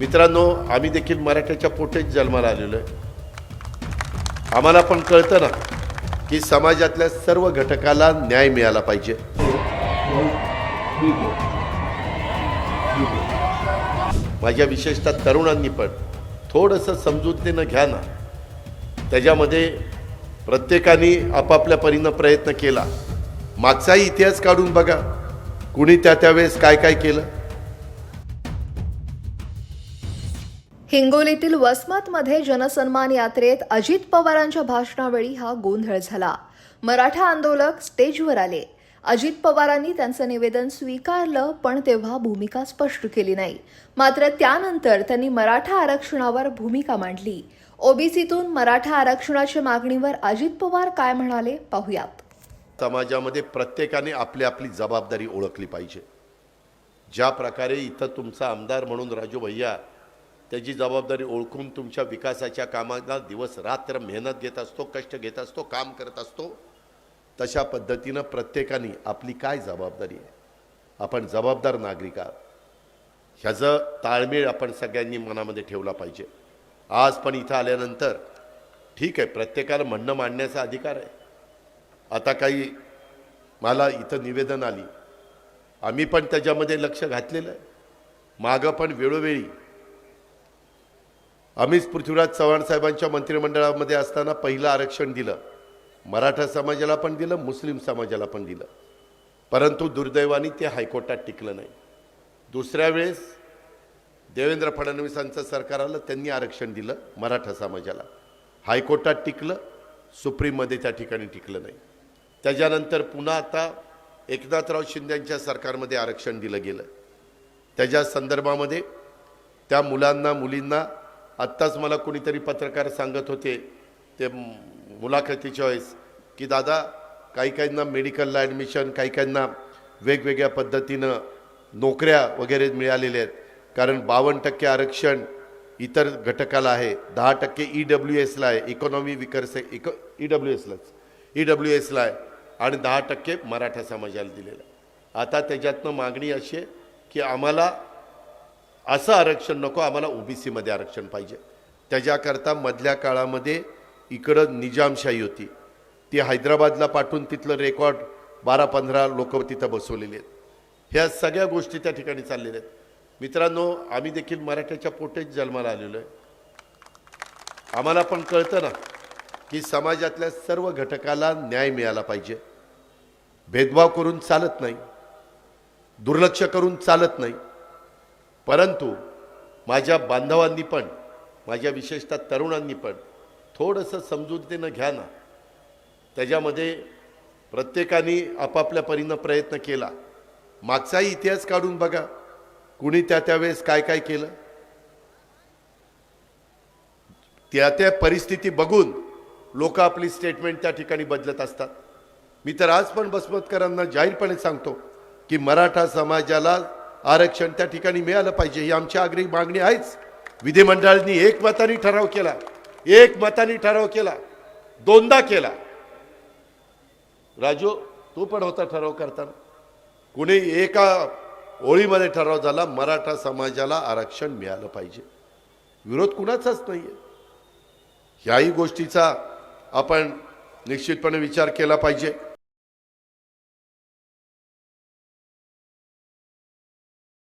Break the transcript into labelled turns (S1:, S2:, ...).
S1: मित्रांनो आम्ही देखील मराठ्याच्या पोटेच जन्माला आलेलो आहे. आम्हाला पण कळतं ना की समाजातल्या सर्व घटकाला न्याय मिळाला पाहिजे. माझ्या विशेषतः तरुणांनी पण थोडंसं समजूतीनं घ्या ना. त्याच्यामध्ये प्रत्येकाने आपापल्या परीनं प्रयत्न केला. मागचाही इतिहास काढून बघा. कुणी त्या त्यावेळेस काय काय केलं?
S2: हिंगोलीतील वसमतमध्ये जनसन्मान यात्रेत अजित पवारांच्या भाषणावेळी हा गोंधळ झाला. मराठा आंदोलक स्टेजवर आले. अजित पवारांनी त्यांचं निवेदन स्वीकारलं पण तेव्हा भूमिका स्पष्ट केली नाही. मात्र त्यानंतर त्यांनी मराठा आरक्षणावर भूमिका मांडली. ओबीसीतून मराठा आरक्षणाच्या मागणीवर अजित पवार काय म्हणाले पाहुयात.
S1: समाजामध्ये प्रत्येकाने आपली आपली जबाबदारी ओळखली पाहिजे. ज्या प्रकारे इथं तुमचा आमदार म्हणून राजू भैया त्याची जबाबदारी ओळखून तुमच्या विकासाच्या कामाला दिवस रात्र मेहनत घेत असतो कष्ट घेत असतो काम करत असतो तशा पद्धतीनं प्रत्येकाने आपली काय जबाबदारी आहे? आपण जबाबदार नागरिक आहात. ह्याचं ताळमेळ आपण सगळ्यांनी मनामध्ये ठेवला पाहिजे. आज पण इथं आल्यानंतर ठीक आहे प्रत्येकाला म्हणणं मांडण्याचा अधिकार आहे. आता काही मला इथं निवेदन आली. आम्ही पण त्याच्यामध्ये लक्ष घातलेलं आहे. मागं पण वेळोवेळी. आम्हीच पृथ्वीराज चव्हाण साहेबांच्या मंत्रिमंडळामध्ये असताना पहिलं आरक्षण दिलं. मराठा समाजाला पण दिलं मुस्लिम समाजाला पण दिलं. परंतु दुर्दैवाने ते हायकोर्टात टिकलं नाही. दुसऱ्या वेळेस देवेंद्र फडणवीसांचं सरकार आलं त्यांनी आरक्षण दिलं मराठा समाजाला. हायकोर्टात टिकलं सुप्रीममध्ये त्या ठिकाणी टिकलं नाही. त्याच्यानंतर पुन्हा आता एकनाथराव शिंदेच्या सरकारमध्ये आरक्षण दिलं गेलं. त्याच्या संदर्भामध्ये त्या मुलांना मुलींना आत्ताच मला कोणीतरी पत्रकार सांगत होते ते मुलाखतीच्या वेळेस की दादा काही काहींना मेडिकलला ॲडमिशन काही काहींना वेगवेगळ्या पद्धतीनं नोकऱ्या वगैरे मिळालेल्या आहेत. कारण बावन्न टक्के आरक्षण इतर घटकाला आहे दहा टक्के ई डब्ल्यू एसला आहे इकॉनॉमी विकर्से इको ई डब्ल्यू एसलाच ई डब्ल्यू एसला आहे. आणि दहा टक्के मराठा समाजाला दिलेलं आहे. आता त्याच्यातनं मागणी अशी आहे की आम्हाला असं आरक्षण नको आम्हाला ओबीसीमध्ये आरक्षण पाहिजे. त्याच्याकरता मधल्या काळामध्ये इकडं निजामशाही होती. ती हैदराबादला पाठवून तिथलं रेकॉर्ड बारा पंधरा लोक तिथं बसवलेली आहेत. ह्या सगळ्या गोष्टी त्या ठिकाणी चाललेल्या आहेत. मित्रांनो आम्ही देखील मराठ्याच्या पोटेच जन्माला आलेलो आहे. आम्हाला पण कळतं ना की समाजातल्या सर्व घटकाला न्याय मिळाला पाहिजे. भेदभाव करून चालत नाही दुर्लक्ष करून चालत नाही. परंतु माझ्या बांधवांनी पण माझ्या विशेषतः तरुणांनी पण थोडंसं समजूतीनं घ्या ना. त्याच्यामध्ये प्रत्येकाने आपापल्या परीनं प्रयत्न केला. मागचाही इतिहास काढून बघा. कुणी त्या त्यावेळेस काय काय केलं? त्या त्या परिस्थिती बघून लोक आपली स्टेटमेंट त्या ठिकाणी बदलत असतात. मी तर आज पण बसमतकरांना जाहीरपणे सांगतो की मराठा समाजाला आरक्षण त्या ठिकाणी मिळालं पाहिजे ही आमची आग्रही मागणी आहेच. विधिमंडळांनी एक मताने ठराव केला एक मताने ठराव केला दोनदा केला. राजू तू पण होता ठराव करताना. कुणी एका ओळीमध्ये ठराव झाला मराठा समाजाला आरक्षण मिळालं पाहिजे. विरोध कुणाचाच नाही आहे ह्याही गोष्टीचा आपण निश्चितपणे विचार केला पाहिजे.